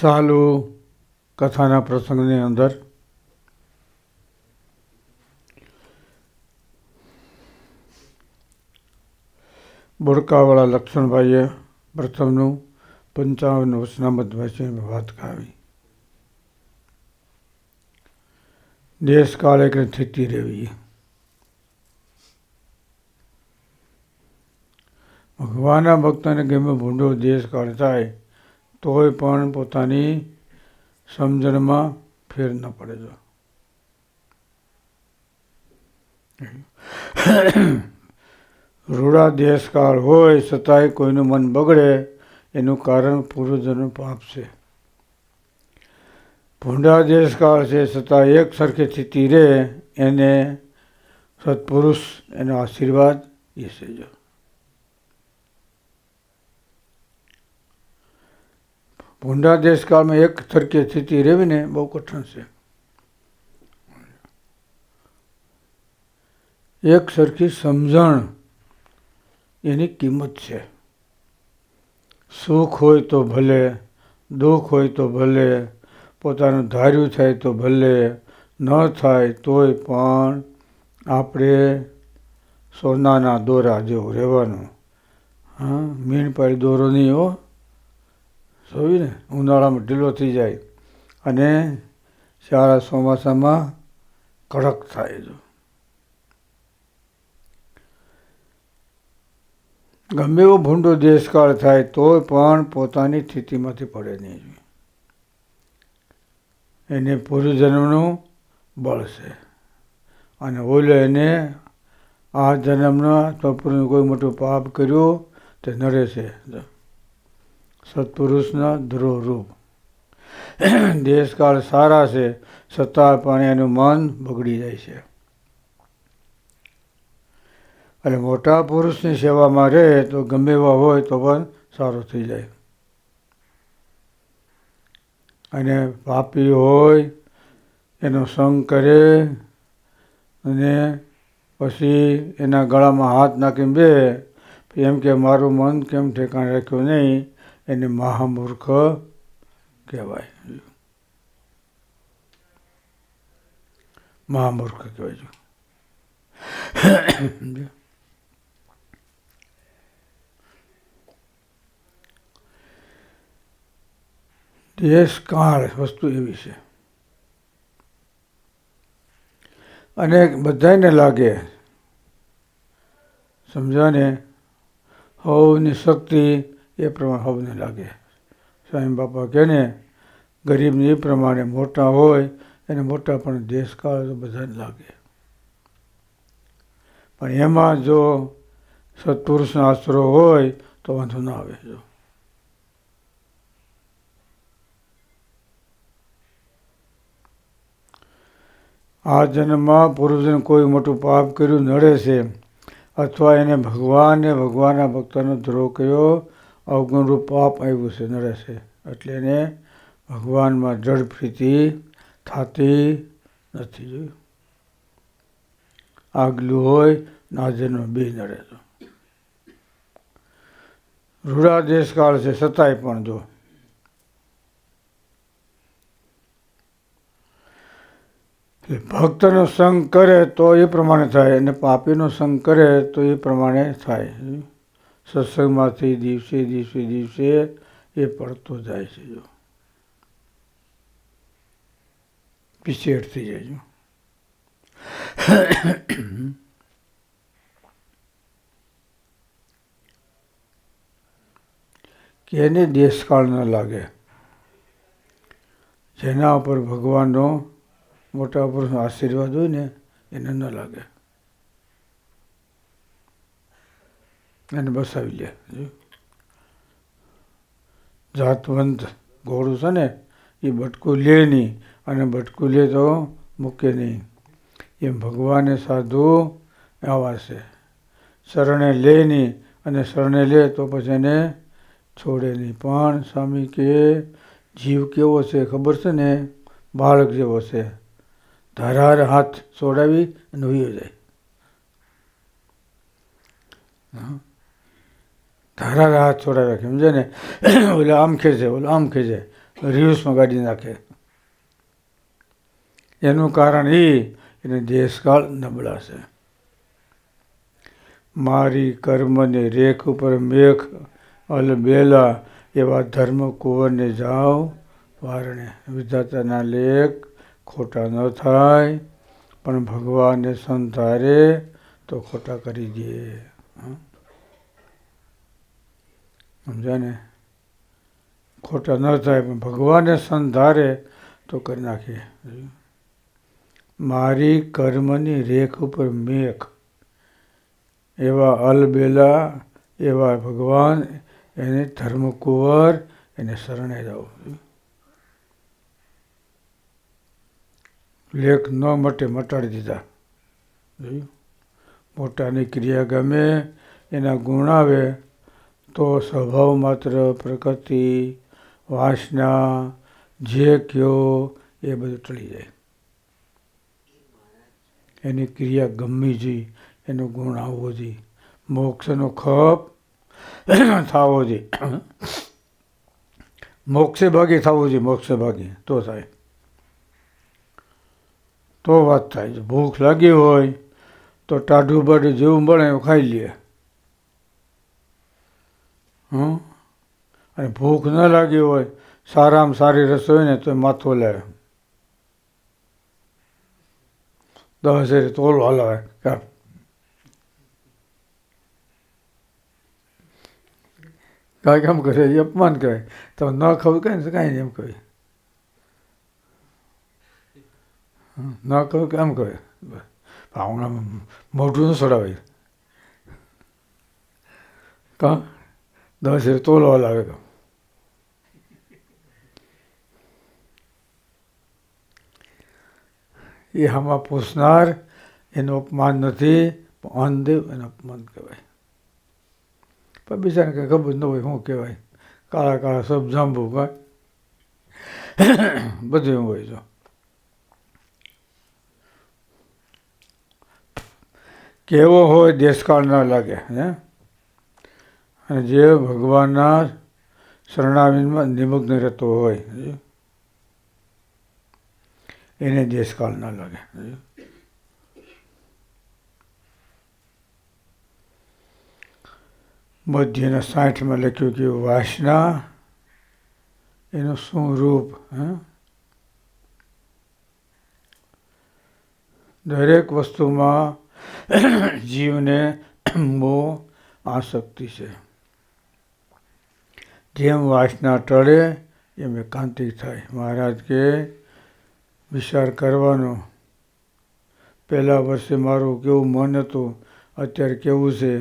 ચાલુ કથાના પ્રસંગની અંદર બોડકાવાળા લક્ષ્મણભાઈએ પ્રથમનું પંચાવન વર્ષના વાંચીને વાત કરાવી દેશ કાળ એક સ્થિતિ રહેવી. ભગવાનના ભક્તને ગમે ભૂંડો દેશ કાળ થાય તોય પણ પોતાની સમજણમાં ફેર ન પડે જો. રૂડા દેશકાળ હોય છતાંય કોઈનું મન બગડે એનું કારણ પૂર્વજનું પાપ છે. ભૂંડા દેશકાળ છે છતાં એક સરખી સ્થિતિ રહે એને સત્પુરુષ એનો આશીર્વાદ ઈસે જો. ભૂંડા દેશકાળમાં એક સરખી સ્થિતિ રહેવીને બહુ કઠિન છે. એક સરખી સમજણ એની કિંમત છે. સુખ હોય તો ભલે, દુઃખ હોય તો ભલે, પોતાનું ધાર્યું થાય તો ભલે, ન થાય તોય પણ આપણે સોનાના દોરા જેવું રહેવાનું. હા મીણ પાડી દોરો નહીં હો. જોયું ને ઉનાળામાં ઢીલો થઈ જાય અને શાળા ચોમાસામાં કડક થાય જો ગમે એવો ભૂંડો દેશકાળ થાય તોય પણ પોતાની સ્થિતિમાંથી પડે નહીં એને પૂર્વજન્મનું બળ છે. અને ઓલો એને આ જન્મના તપુરનું કોઈ મોટું પાપ કર્યું તે નડે છે. સત્પુરુષના ધ્રુવ રૂપ દેશકાળ સારા છે છતાં પણ એનું મન બગડી જાય છે. અને મોટા પુરુષની સેવામાં રહે તો ગમે એવા હોય તો પણ સારું થઈ જાય. અને પાપી હોય, એનો સંગ કરે અને પછી એના ગળામાં હાથ નાખીને બે એમ કે મારું મન કેમ ઠેકાણે રાખ્યું નહીં? એને મહામૂર્ખ કહેવાય. મહામૂર્ખ કહેવાય છે. દેશ કાળ વસ્તુ એવી છે. અને બધાને લાગે, સમજાને, હવની શક્તિ એ પ્રમાણે હવને લાગે. સ્વામી બાપા કહે ને, ગરીબને એ પ્રમાણે મોટા હોય, એને મોટા પણ દેશકાળ બધાને લાગે. પણ એમાં જો સત્પુરુષનો આશરો હોય, તો વાંધો ના આવે જો. આ જન્મમાં પુરુષને કોઈ મોટું પાપ કર્યું નડે છે, અથવા એને ભગવાન ને ભગવાનના ભક્તોનો દ્રોહ કર્યો અવગુણરૂપ પાપ આવ્યું છે નરેશે એટલે એને ભગવાનમાં જળ પ્રીતિ થતી નથી જોયું. આગલું હોય, નાજનો બે તો. રૂડા દેશકાળ છે છતાંય પણ જો. ભક્તનો સંગ કરે તો એ પ્રમાણે થાય અને પાપીનો સંગ કરે તો એ પ્રમાણે થાય. સત્સંગમાંથી દિવસે દિવસે દિવસે એ પડતો જાય છે જો. પીછેડ થઈ જાય જો. દેશકાળ ન લાગે? જેના ઉપર ભગવાનનો મોટા પુરુષનો આશીર્વાદ હોય ને, એને ન લાગે. એને બસાવી લે. જાતવંત ઘોડું છે ને, એ બટકું લે નહીં અને બટકું લે તો મૂકે નહીં. એમ ભગવાને સાધુ આવા શરણે લે નહીં અને શરણે લે તો પછી એને છોડે નહીં. પણ સ્વામી કે, જીવ કેવો છે ખબર છે ને? બાળક જેવો છે. ધરાર હાથ છોડાવી અને હોઈ જાય. ધારાર હાથ રાખે. સમજે ને? ઓલે આમ ખેંચે, ઓલે આમ ખેંચે. રિવ્યુસમાં કાઢી નાખે. એનું કારણ એ, એને દેશકાળ નબળાશે. મારી કર્મને રેખ ઉપર મેખ અલબેલા એવા ધર્મ કુંવરને જાઓ. વારણે વિધાતાના લેખ ખોટા ન થાય, પણ ભગવાનને સંતારે તો ખોટા કરી દે. હં? સમજ્યા ને ખોટા ન થાય, પણ ભગવાને સંધારે તો કરી નાખીએ મારી કર્મની રેખ ઉપર મેઘ, એવા અલબેલા, એવા ભગવાન, એને ધર્મકુંવર, એને શરણે જાઓ. લેખ ન મટે મટાડી દીધા. જોયું મોટાની ક્રિયા ગમે, એના ગુણ આવે તો સ્વભાવ માત્ર પ્રકૃતિ, વાસના, જે કયો એ બધું ટળી જાય. એની ક્રિયા ગમવી જોઈએ એનો ગુણ આવવો જોઈએ મોક્ષનો ખપ થવો જોઈએ મોક્ષે ભાગી થવું જોઈએ મોક્ષે ભાગી. તો થાય. તો વાત થાય. જો ભૂખ લાગી હોય, તો ટાઢું બાઢું જેવું મળે એવું ખાઈ લે. હં અને ભૂખ ન લાગી હોય, સારામાં સારી રસોઈ ને તો માથું લે. દસ હજાર તોલ હલાવે. કાં કાંઈ કેમ કરે અપમાન કરે તો ન ખાવું કહે ને કાંઈ એમ કહે ન કહું કેમ કહે ભાવના મોઢું ન સડાવે કા? દસ હજાર તોલો હલાવે કાં એ હામાં પૂછનાર એનું અપમાન નથી પણ અનદેવ એનું અપમાન કહેવાય પણ બીજાને કંઈ ખબર ન હોય શું કહેવાય કાળા કાળા સબ જાંબુ કાંઈ બધું એમ હોય છે કેવો હોય દેશકાળ ન લાગે હે અને જે ભગવાનના શરણાવીમાં નિમગ્ન રહેતો હોય એને દેશકાળ ન લાગે મધ્યના સાઠમાં લખ્યું કે વાસના, એનું શું રૂપ, હે? દરેક વસ્તુમાં જીવને મોહ, આસક્તિ છે. જેમ વાસના ટળે, એમ એકાંતિક થાય. મહારાજ કે વિચાર કરવાનો. પહેલાં વર્ષે મારું કેવું મન હતું, અત્યારે કેવું છે?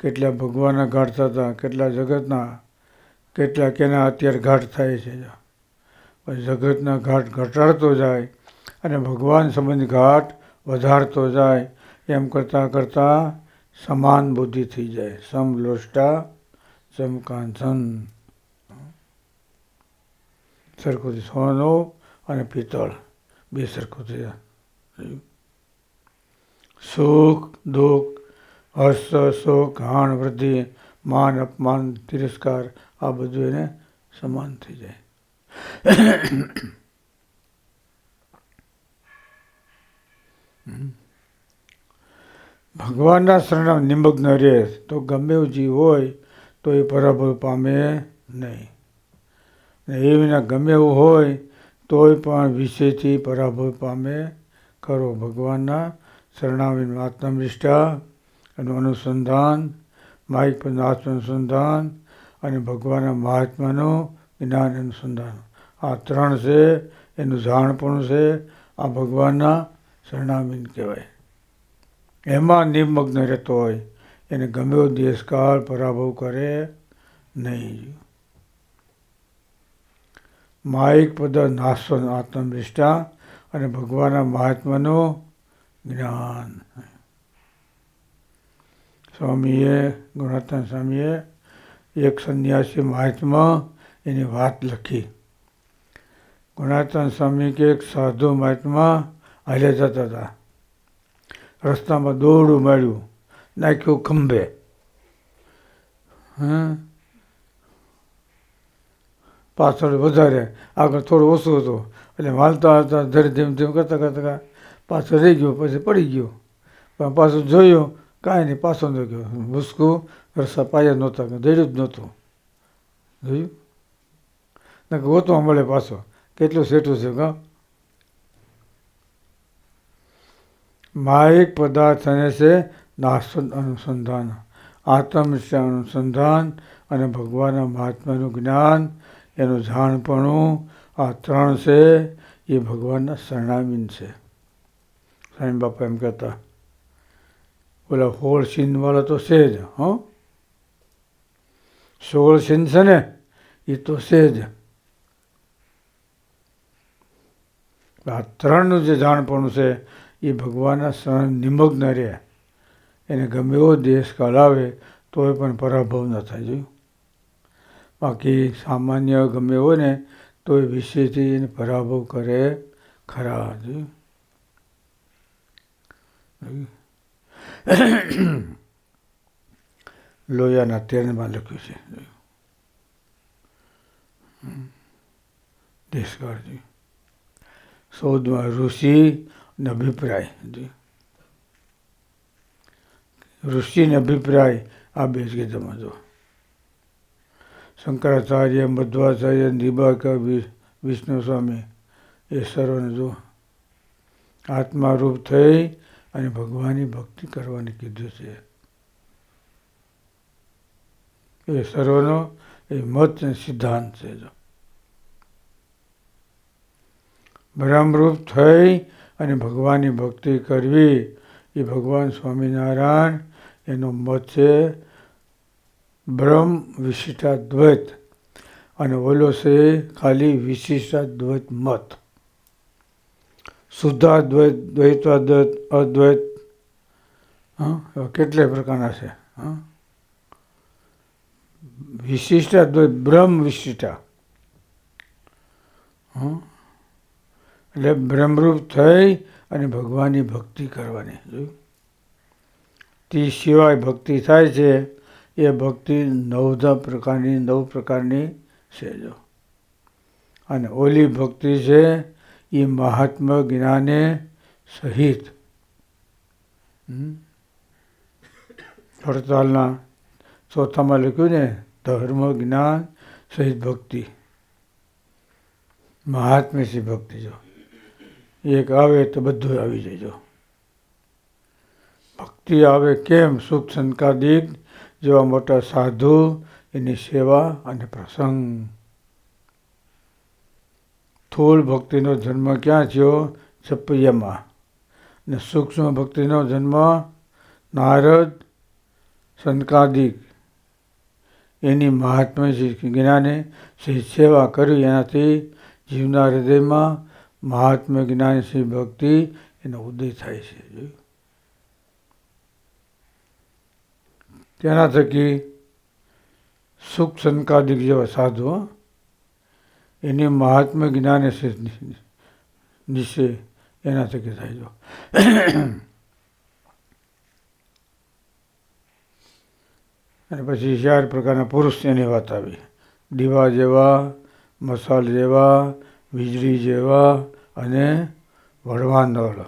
કેટલા ભગવાનના ઘાટ થતા કેટલા જગતના, કેટલા કેના અત્યારે ઘાટ થાય છે. પછી જગતના ઘાટ ઘટાડતો જાય અને ભગવાન સંબંધ ઘાટ વધારતો જાય. એમ કરતાં કરતાં સમાન બુદ્ધિ થઈ જાય. સમલોષ્ટા સમકાંચન સરખું થી સોનું અને પિત્તળ. બે સરખું થઈ સુખ, દુઃખ, હર્ષ, શોક હાણ વૃદ્ધિ, માન, અપમાન, તિરસ્કાર, આ બધું એને સમાન થઈ જાય. ભગવાનના શરણમાં નિમગ્ન રહે તો ગમે એવું જીવ હોય તો એ પરાભવ પામે નહીં. ને એ વિના ગમે એવું હોય, તોય પણ વિષયથી પરાભવ પામે. કરો ભગવાનના શરણાવીન આત્મનિષ્ઠા એનું અનુસંધાન, માહિત પરનું આત્માનુસંધાન અને ભગવાનના મહાત્માનું જ્ઞાન અનુસંધાન. આ ત્રણ છે, એનું જાણપણું છે, આ ભગવાનના શરણામીન કહેવાય. એમાં નિમગ્ન રહેતો હોય, એને ગમે એવો દેશકાળ પરાભવ કરે નહીં. માઇક પદ નાસ્વ આત્મનિષ્ઠા અને ભગવાનના મહાત્માનું જ્ઞાન. સ્વામીએ ગુણાત્મા સ્વામીએ એક સંન્યાસી મહાત્મા એની વાત લખી. ગુણાત્મા સ્વામી કે એક સાધુ મહાત્મા હાલ્યા જતા હતા. રસ્તામાં દોરડું માર્યું નાખ્યું ખંભે. હા પાછળ વધારે. આગળ થોડું ઓછું હતું. એટલે હાલતા હાલતા ધીરે ધીમ ધીમ કરતાં કરતાં પાછળ રહી ગયો, પછી પડી ગયો. પણ પાછું જોયું, કાંઈ નહીં, પાછો ન ગયો. ભૂસકું રસ્તા પાયા નહોતા દડ્યું જ નહોતું. જોયું? ને ગોતવા મળે પાછો. કેટલું સેઠું છે કા માયિક પદાર્થ અને છે નાસ્તન અનુસંધાન આત્મ અનુસંધાન અને ભગવાનના મહાત્માનું જ્ઞાન એનું જાણપણું આ ત્રણ છે, એ ભગવાનના શરણામીન છે. સ્વામી બાપા એમ કહેતા, ઓલા હોળ સીનવાળા તો છે જ, હં? સોળ સીન છે ને, એ તો છે જ. આ ત્રણનું જે જાણપણું છે, એ ભગવાનના શરણ નિમગ્ન રહે. એને ગમે એવો દેશકાળ આવે તોય પણ પરાભવ ન થાય, જોયું? બાકી સામાન્ય ગમે હોય ને તો એ વિશેથી એને પરાભવ કરે ખરા લોયાના તેરમાં લખ્યું છે. દેશકાળજી. સૌદમાં ઋષિ અને અભિપ્રાય. ઋષિ અને અભિપ્રાય આ બે જ ગીતમાં શંકરાચાર્ય, મધ્વાચાર્ય દિબાકર વિષ્ણુ સ્વામી એ સર્વને જો આત્મારૂપ થઈ અને ભગવાનની ભક્તિ કરવાની કીધું છે. એ સર્વનો એ મત અને સિદ્ધાંત છે જો. બ્રહ્મરૂપ થઈ અને ભગવાનની ભક્તિ કરવી, એ ભગવાન સ્વામિનારાયણ એનો મત છે બ્રહ્મ વિશિષ્ટાદ્વૈત અને ઓલો છે ખાલી વિશિષ્ટાદ્વૈત મત. શુદ્ધાદ્વૈત, દ્વૈતાદ્વૈત, અદ્વૈત, હા? કેટલાય પ્રકારના છે, હા? વિશિષ્ટાદ્વૈત, બ્રહ્મ વિશિષ્ટા. હા? એટલે બ્રહ્મરૂપ થઈ અને ભગવાનની ભક્તિ કરવાની. તે સિવાય ભક્તિ થાય છે એ ભક્તિ નવધા પ્રકારની, નવ પ્રકારની છે જો. અને ઓલી ભક્તિ છે એ મહાત્મા જ્ઞાને સહિત. હડતાલના ચોથામાં લખ્યું ને, ધર્મ જ્ઞાન સહિત ભક્તિ. મહાત્મ્યસી ભક્તિ જો. એક આવે તો બધું આવી જાય ભક્તિ આવે કેમ? સુખ સંકાદિક જેવા મોટા સાધુ, એની સેવા અને પ્રસંગ. થોળ ભક્તિનો જન્મ ક્યાં થયો? છપૈયામાં ને સૂક્ષ્મ ભક્તિનો જન્મ? નારદ સંતકાદિક એની મહાત્મા જ્ઞાને શ્રી સેવા કરી એનાથી જીવના હૃદયમાં મહાત્મા જ્ઞાન શ્રી ભક્તિ એનો ઉદય થાય છે. તેના થકી સુખ સંકાદિક જેવા સાધુ એની મહાત્મા જ્ઞાન નિશ્ચય એના થકી થાય જો. અને પછી ચાર પ્રકારના પુરુષ એની વાત આવી. દીવા જેવા, મસાલ જેવા, વીજળી જેવા અને વળવાન દળ